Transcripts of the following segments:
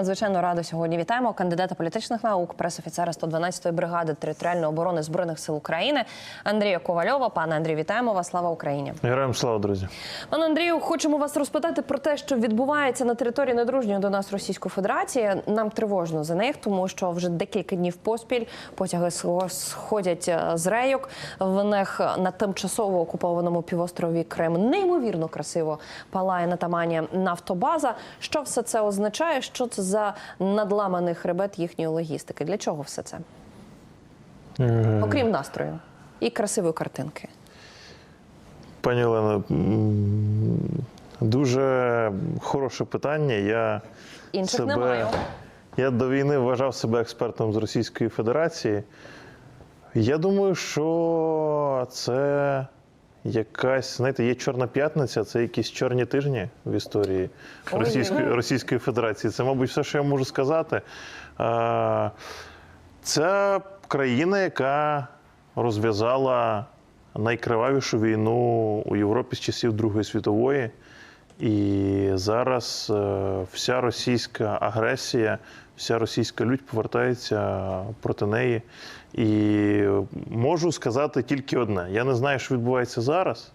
Надзвичайно рада сьогодні. Вітаємо кандидата політичних наук, пресофіцера 112-ї бригади територіальної оборони збройних сил України Андрія Ковальова. Пане Андрію, вітаємо вас. Слава Україні. Героям слава, друзі. Пане Андрію, хочемо вас розпитати про те, що відбувається на території недружньої до нас Російської Федерації. Нам тривожно за них, тому що вже декілька днів поспіль потяги схо- сходять е, з рейок. В них на тимчасово окупованому півострові Крим неймовірно красиво палає на тамані нафтобаза. Що все це означає? Що це за надламаний хребет їхньої логістики? Для чого все це? Окрім настрою і красивої картинки. Пані Олено, дуже хороше питання. Я Інших немає. Я до війни вважав себе експертом з Російської Федерації. Я думаю, що це якась, знаєте, є Чорна п'ятниця, це якісь чорні тижні в історії Російської, Російської Федерації. Це, мабуть, все, що я можу сказати. Це країна, яка розв'язала найкривавішу війну у Європі з часів Другої світової. І зараз е, вся російська агресія, вся російська лють повертається проти неї. І можу сказати тільки одне: я не знаю, що відбувається зараз,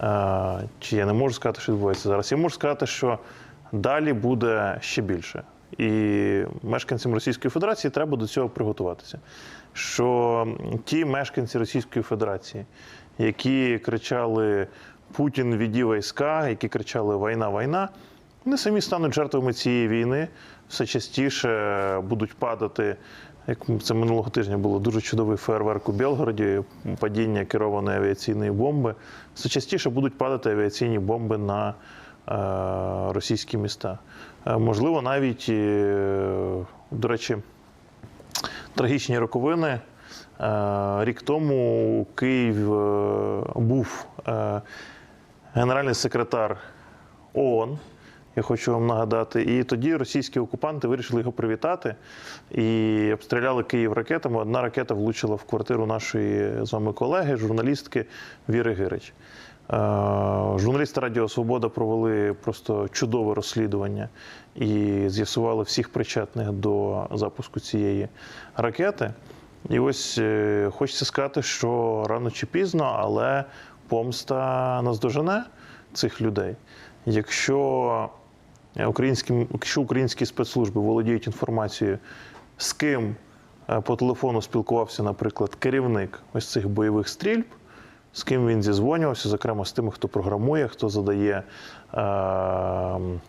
е, чи я не можу сказати, що відбувається зараз. Я можу сказати, що далі буде ще більше. І мешканцям Російської Федерації треба до цього приготуватися. Що ті мешканці Російської Федерації, які кричали Путін віді війська, які кричали Війна, війна, вони самі стануть жертвами цієї війни, все частіше будуть падати. Як це минулого тижня було дуже чудовий фейерверк у Білгороді, падіння керованої авіаційної бомби. Все частіше будуть падати авіаційні бомби на е, російські міста. Е, можливо, навіть, е, до речі, трагічні роковини. Е, Рік тому Київ е, був е, генеральний секретар ООН. Я хочу вам нагадати. І тоді російські окупанти вирішили його привітати і обстріляли Київ ракетами. Одна ракета влучила в квартиру нашої з вами колеги, журналістки Віри Гирич. Е, Журналісти Радіо Свобода провели просто чудове розслідування і з'ясували всіх причетних до запуску цієї ракети. І ось е, хочеться сказати, що рано чи пізно, але помста наздожене цих людей. Якщо українські, якщо українські спецслужби володіють інформацією, з ким е, по телефону спілкувався, наприклад, керівник ось цих бойових стрільб, з ким він зізвонювався, зокрема з тими, хто програмує, хто задає е,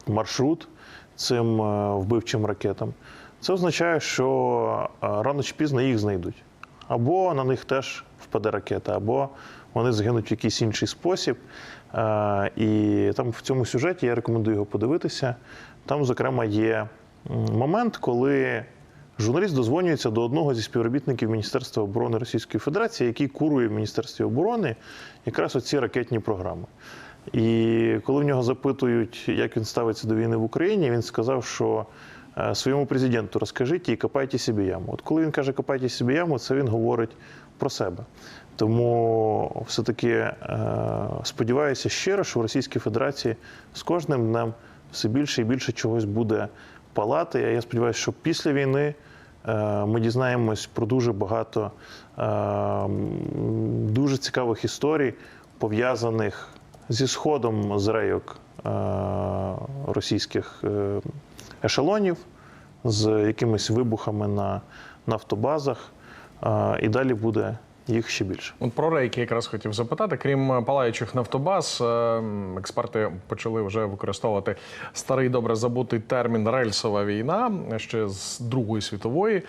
маршрут цим е, вбивчим ракетам, це означає, що е, рано чи пізно їх знайдуть. Або на них теж впаде ракета, або вони згинуть в якийсь інший спосіб. Е, І там в цьому сюжеті я рекомендую його подивитися. Там, зокрема, є момент, коли журналіст дозвонюється до одного зі співробітників Міністерства оборони Російської Федерації, який курує в Міністерстві оборони якраз оці ракетні програми. І коли в нього запитують, як він ставиться до війни в Україні, він сказав, що е, своєму президенту розкажіть і копайте собі яму. От коли він каже копайте собі яму, це він говорить про себе. Тому все-таки е, сподіваюся щиро, що в Російській Федерації з кожним днем все більше і більше чогось буде палати. Я сподіваюся, що після війни е, ми дізнаємось про дуже багато е, дуже цікавих історій, пов'язаних зі сходом з рейок російських ешелонів, з якимись вибухами на нафтобазах. І далі буде їх ще більше. От про рейки якраз хотів запитати. Крім е, палаючих нафтобаз, е, експерти почали вже використовувати старий добре забутий термін рельсова війна ще з Другої світової.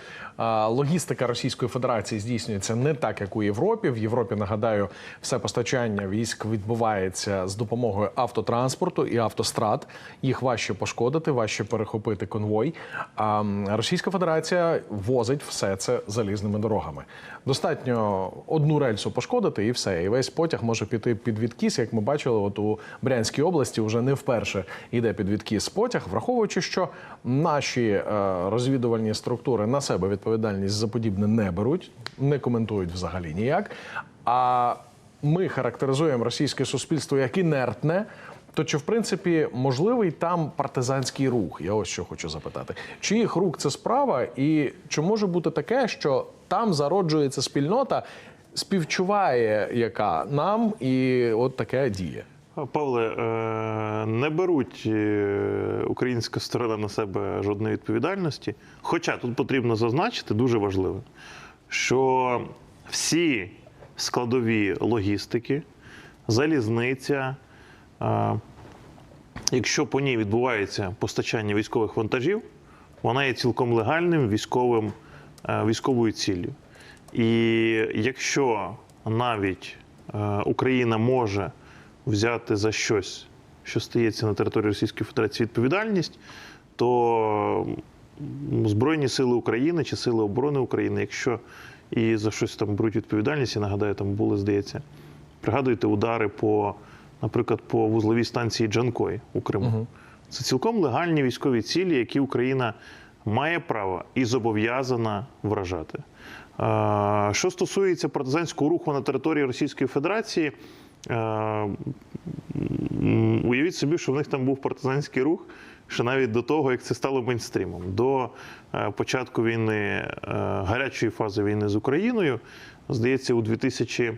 Логістика Російської Федерації здійснюється не так, як у Європі. В Європі нагадаю, все постачання військ відбувається з допомогою автотранспорту і автострад. Їх важче пошкодити, важче перехопити конвой. А Російська Федерація возить все це залізними дорогами. Достатньо одну рельсу пошкодити і все. І весь потяг може піти під відкіс. Як ми бачили, от у Брянській області вже не вперше йде під відкіс потяг, враховуючи, що наші е, розвідувальні структури на себе відповідальність за подібне не беруть, не коментують взагалі ніяк. А ми характеризуємо російське суспільство як інертне. То чи в принципі можливий там партизанський рух? Я ось що хочу запитати. Чиїх рук це справа, і чи може бути таке, що там зароджується спільнота, співчуває яка нам, і от таке діє? Павле, е, не беруть е, українська сторона на себе жодної відповідальності. Хоча тут потрібно зазначити дуже важливо, що всі складові логістики, залізниця, якщо по ній відбувається постачання військових вантажів, вона є цілком легальним військовим, е, військовою ціллю. І якщо навіть е, Україна може взяти за щось, що стається на території Російської Федерації відповідальність, то Збройні Сили України чи Сили оборони України, якщо і за щось там беруть відповідальність, я нагадаю, там були, здається, пригадуєте удари по, наприклад, по вузловій станції Джанкой у Криму. Це цілком легальні військові цілі, які Україна має право і зобов'язана вражати. Що стосується партизанського руху на території Російської Федерації, уявіть собі, що в них там був партизанський рух ще навіть до того, як це стало мейнстрімом. До е, початку війни, е, гарячої фази війни з Україною, здається, у 2000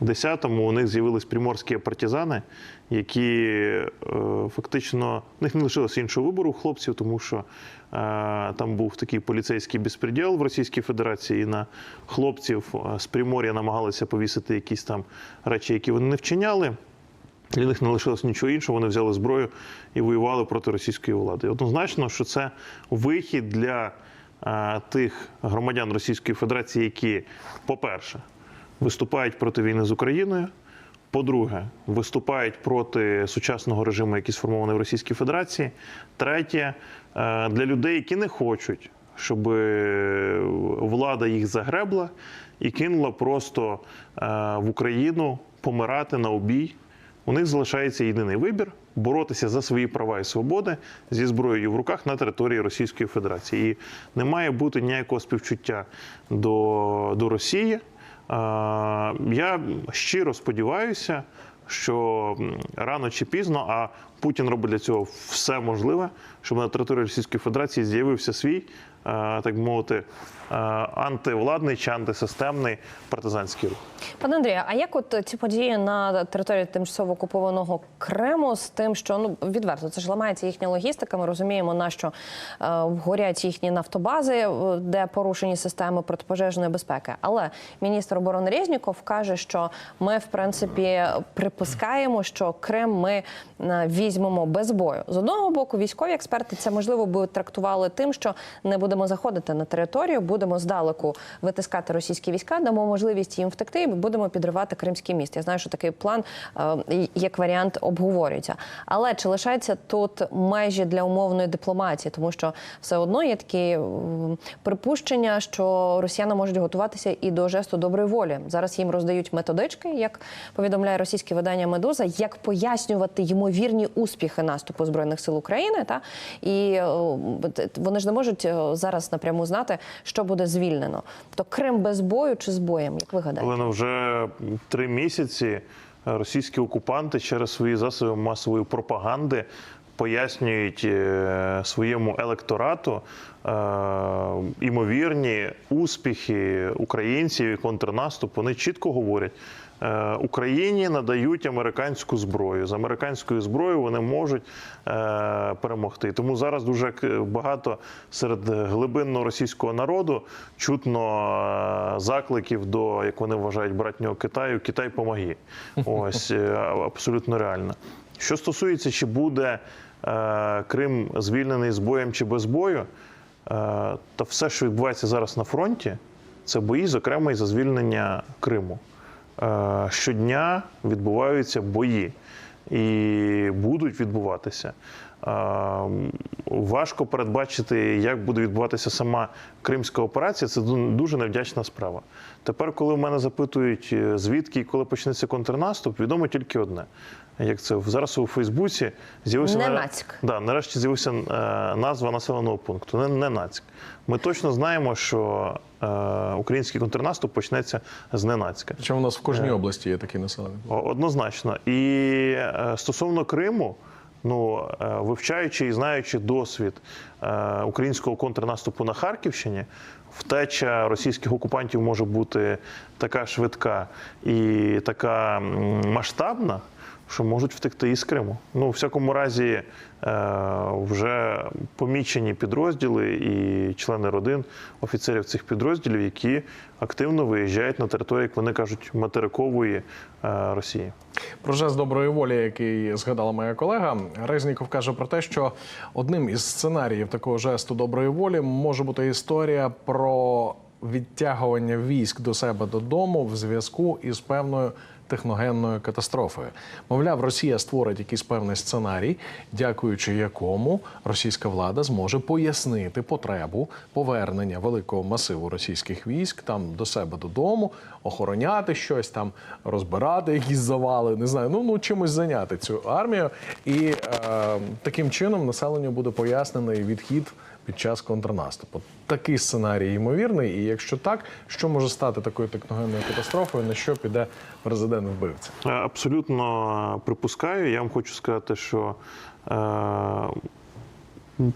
10-му у них з'явились приморські партизани, які е, фактично в них не лишилося іншого вибору хлопців, тому що е, там був такий поліцейський безпреділ в Російській Федерації. І на хлопців е, з Примор'я намагалися повісити якісь там речі, які вони не вчиняли. Для них не лишилось нічого іншого, вони взяли зброю і воювали проти російської влади. Однозначно, що це вихід для е, тих громадян Російської Федерації, які, по-перше, виступають проти війни з Україною. По-друге, виступають проти сучасного режиму, який сформований в Російській Федерації. Третє, е, для людей, які не хочуть, щоб е, влада їх загребла і кинула просто е, в Україну помирати на обій. У них залишається єдиний вибір боротися за свої права і свободи зі зброєю в руках на території Російської Федерації. І не має бути ніякого співчуття до, до Росії. Я щиро сподіваюся, що рано чи пізно, а Путін робить для цього все можливе, щоб на території Російської Федерації з'явився свій, е, так мовити, е, антивладний чи антисистемний партизанський рух. Пане Андрію, а як от ці події на території тимчасово окупованого Криму з тим, що ну відверто це ж ламається їхня логістика? Ми розуміємо, на що е, горять їхні нафтобази, де порушені системи протипожежної безпеки. Але міністр оборони Резніков каже, що ми в принципі припускаємо, що Крим ми е, візьмемо без бою. З одного боку, військові експерти це можливо би трактували тим, що не будемо заходити на територію, будемо здалеку витискати російські війська, дамо можливість їм втекти, і будемо підривати Кримський міст. Я знаю, що такий план е, як варіант обговорюється. Але чи лишається тут межі для умовної дипломатії, тому що все одно є такі припущення, що росіяни можуть готуватися і до жесту доброї волі. Зараз їм роздають методички, як повідомляє російське видання Медуза, як пояснювати ймовірні успіхи наступу збройних сил України. Та і е, вони ж не можуть е, зараз напряму знати, що буде звільнено. То Крим без бою чи з боєм, як ви гадаєте? Але вже три місяці російські окупанти через свої засоби масової пропаганди пояснюють е, своєму електорату е, імовірні успіхи українців і контрнаступ. Вони чітко говорять. Е, Україні надають американську зброю. З американською зброєю вони можуть е, перемогти. Тому зараз дуже багато серед глибинного російського народу чутно е, закликів до, як вони вважають, братнього Китаю Китай помоги. Ось абсолютно реально. Що стосується, чи буде Крим звільнений з боєм чи без бою, то все, що відбувається зараз на фронті, це бої, зокрема і за звільнення Криму. Е, Щодня відбуваються бої і будуть відбуватися. Е, Важко передбачити, як буде відбуватися сама кримська операція. Це дуже невдячна справа. Тепер, коли в мене запитують, е, звідки і коли почнеться контрнаступ, відомо тільки одне. Як це зараз у Фейсбуці з'явився Ненацьк. Да, нарешті з'явився е, назва населеного пункту. Не, Ненацьк. Ми точно знаємо, що е, український контрнаступ почнеться з Ненацька. Чому у нас в Е. кожній області є такі населені? О, Однозначно. І е, стосовно Криму, ну е, вивчаючи і знаючи досвід е, українського контрнаступу на Харківщині, втеча російських окупантів може бути така швидка і така масштабна. Що можуть втекти із Криму. Ну, у всякому разі, е, вже помічені підрозділи і члени родин офіцерів цих підрозділів, які активно виїжджають на територію, як вони кажуть, материкової е, Росії. Про жест доброї волі, який згадала моя колега, Резніков каже про те, що одним із сценаріїв такого жесту доброї волі може бути історія про відтягування військ до себе додому в зв'язку із певною техногенною катастрофою. Мовляв, Росія створить якийсь певний сценарій, дякуючи якому російська влада зможе пояснити потребу повернення великого масиву російських військ там до себе додому, охороняти щось там, розбирати якісь завали, не знаю, ну, ну чимось зайняти цю армію. І е, таким чином населенню буде пояснений відхід під час контрнаступу. Такий сценарій ймовірний. І якщо так, що може стати такою техногенною катастрофою, на що піде президент вбивця? Е, Абсолютно припускаю. Я вам хочу сказати, що е,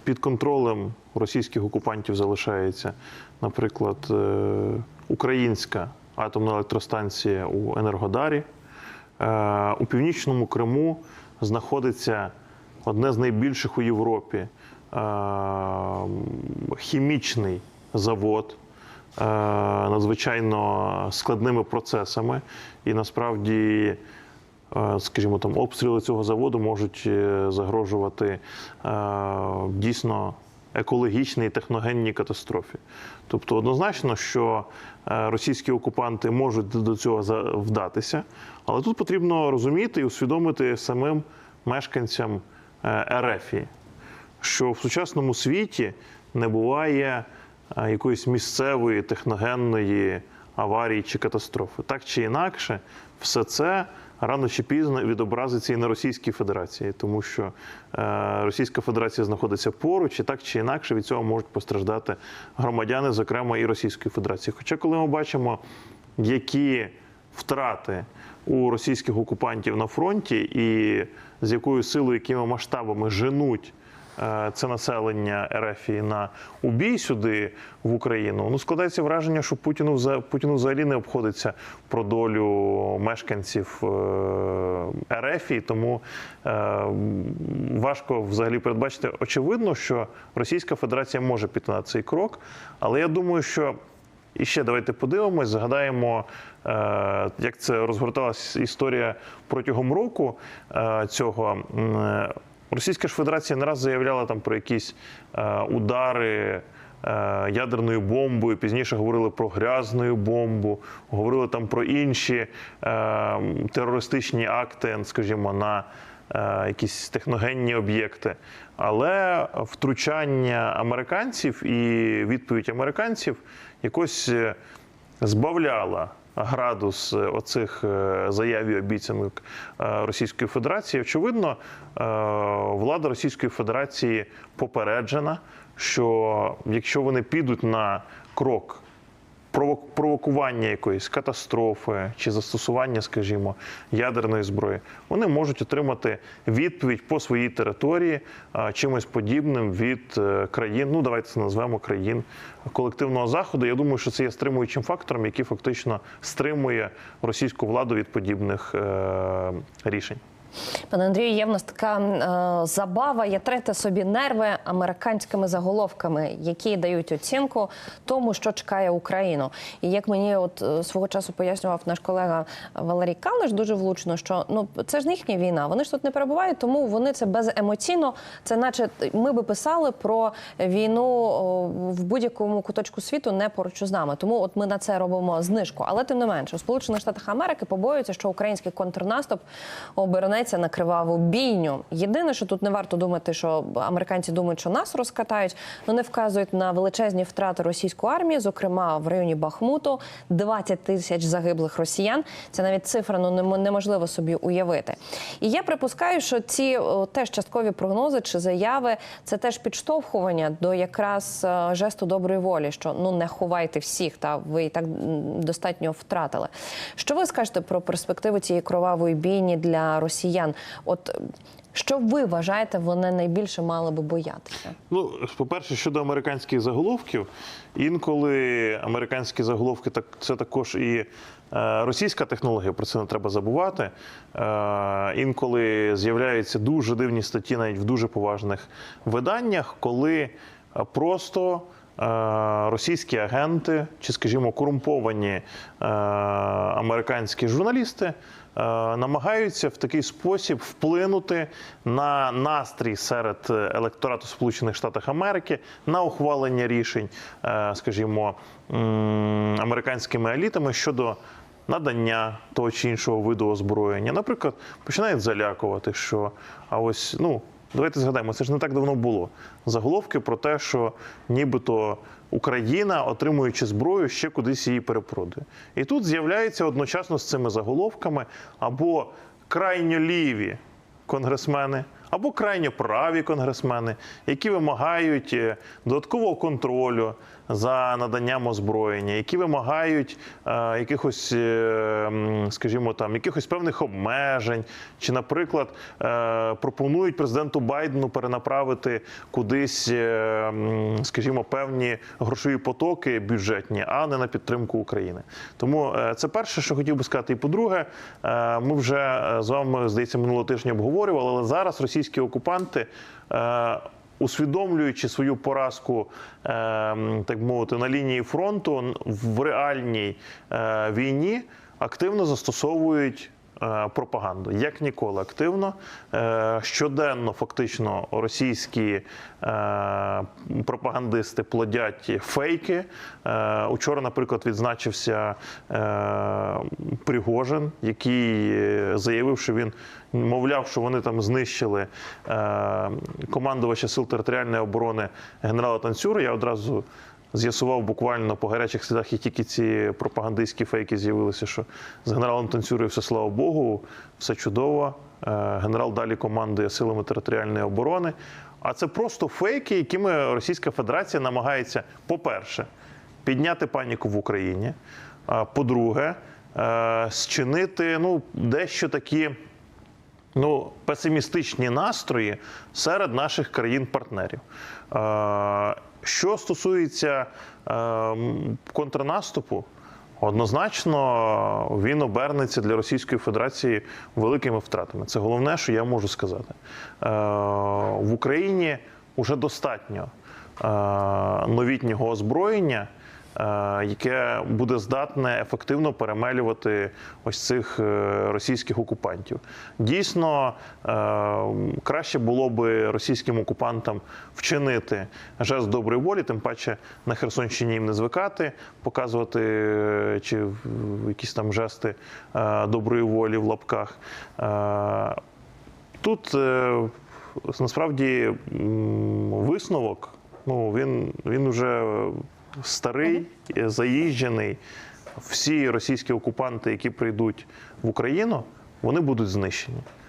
під контролем російських окупантів залишається, наприклад, е, українська атомна електростанція у Енергодарі. У північному Криму знаходиться одне з найбільших у Європі хімічний завод е, надзвичайно складними процесами, і насправді, е, скажімо, там обстріли цього заводу можуть е, загрожувати дійсно екологічній і техногенній катастрофі. Тобто, однозначно, що російські окупанти можуть до цього вдатися, але тут потрібно розуміти і усвідомити самим мешканцям Ерефії, що в сучасному світі не буває е, якоїсь місцевої техногенної аварії чи катастрофи. Так чи інакше, все це рано чи пізно відобразиться і на Російській Федерації, тому що е, Російська Федерація знаходиться поруч, і так чи інакше від цього можуть постраждати громадяни, зокрема і Російської Федерації. Хоча, коли ми бачимо, які втрати у російських окупантів на фронті, і з якою силою, якими масштабами женуть це населення РФ на убій сюди в Україну. Ну складається враження, що Путіну Путіну взагалі не обходиться про долю мешканців е, РФ, тому е, важко взагалі передбачити. Очевидно, що Російська Федерація може піти на цей крок, але я думаю, що і ще давайте подивимось, згадаємо, е, як це розгорталася історія протягом року е, цього. Російська ж Федерація не раз заявляла там про якісь е, удари. е, Ядерною бомбою, пізніше говорили про грязною бомбу, говорили там про інші е, терористичні акти, скажімо, на е, якісь техногенні об'єкти. Але втручання американців і відповідь американців якось е, збавляла градус е, оцих е, заяв і обіцянок е, Російської Федерації. Очевидно, влада Російської Федерації попереджена, що якщо вони підуть на крок провокування якоїсь катастрофи чи застосування, скажімо, ядерної зброї, вони можуть отримати відповідь по своїй території чимось подібним від е, країн. Ну давайте це назвемо країн колективного заходу. Я думаю, що це є стримуючим фактором, який фактично стримує російську владу від подібних е, рішень. Пане Андрію, є в нас така е, забава ятрити собі нерви американськими заголовками, які дають оцінку тому, що чекає Україну. І як мені от е, свого часу пояснював наш колега Валерій Калиш дуже влучно, що ну це ж не їхня війна, вони ж тут не перебувають, тому вони це беземоційно. Це наче ми би писали про війну в будь-якому куточку світу не поруч з нами. Тому от ми на це робимо знижку. Але тим не менше, у Сполучених Штатах Америки побоюються, що український контрнаступ обернеться гнеться на криваву бійню. Єдине, що тут не варто думати, що американці думають, що нас розкатають. Вони вказують на величезні втрати російської армії, зокрема в районі Бахмуту, 20 тисяч загиблих росіян. Це навіть цифра ну неможливо собі уявити. І я припускаю, що ці о, теж часткові прогнози чи заяви це теж підштовхування до якраз е, жесту доброї волі, що ну не ховайте всіх, та ви і так достатньо втратили. Що ви скажете про перспективи цієї кровавої бійні для росіян? От е, що ви вважаєте, вони найбільше мали би боятися? Ну, по-перше, щодо американських заголовків, інколи американські заголовки так це також і е, російська технологія, про це не треба забувати. Е, інколи з'являються дуже дивні статті навіть в дуже поважних виданнях, коли просто російські агенти чи, скажімо, корумповані американські журналісти намагаються в такий спосіб вплинути на настрій серед електорату Сполучених Штатів Америки на ухвалення рішень, е, скажімо, американськими елітами щодо. Надання того чи іншого виду озброєння, наприклад, починають залякувати, що а ось ну давайте згадаємо, це ж не так давно було. Заголовки про те, що нібито Україна, отримуючи зброю, ще кудись її перепродує. І тут з'являється одночасно з цими заголовками або крайньо ліві конгресмени, або крайньо праві конгресмени, які вимагають е, додаткового контролю за наданням озброєння, які вимагають е, якихось, е, скажімо, там якихось певних обмежень, чи, наприклад, пропонують президенту Байдену перенаправити кудись, скажімо, певні грошові потоки бюджетні, а не на підтримку України. Тому це перше, що хотів би сказати. І по-друге, ми вже з вами здається минулого тижня обговорювали, але зараз російські окупанти. е, Усвідомлюючи свою поразку, е, так мовити, на лінії фронту в реальній е, війні активно застосовують пропаганду, як ніколи активно. Е, Щоденно фактично російські е, пропагандисти плодять фейки. Е, Учора, наприклад, відзначився е, Пригожин, який е, заявив, що він мовляв, що вони там знищили е, командувача сил територіальної оборони генерала Танцюра. Я одразу з'ясував буквально по гарячих слідах, як тільки ці пропагандистські фейки з'явилися, що з генералом Танцюрою все слава Богу, все чудово. Е, Генерал далі командує силами територіальної оборони. А це просто фейки, якими Російська Федерація намагається, по-перше, підняти паніку в Україні. По-друге, е, зчинити ну, дещо такі ну, песимістичні настрої серед наших країн-партнерів. Е, Що стосується е, контрнаступу, однозначно він обернеться для Російської Федерації великими втратами. Це головне, що я можу сказати. Е, В Україні вже достатньо новітнього озброєння. Е, Яке буде здатне ефективно перемелювати ось цих е, російських окупантів. Дійсно, е, краще було би російським окупантам вчинити жест доброї волі, тим паче на Херсонщині їм не звикати, показувати чи якісь там жести доброї волі в лапках. Тут насправді висновок, ну він, він уже старий, заїжджений. Всі російські окупанти, які прийдуть в Україну, вони будуть знищені.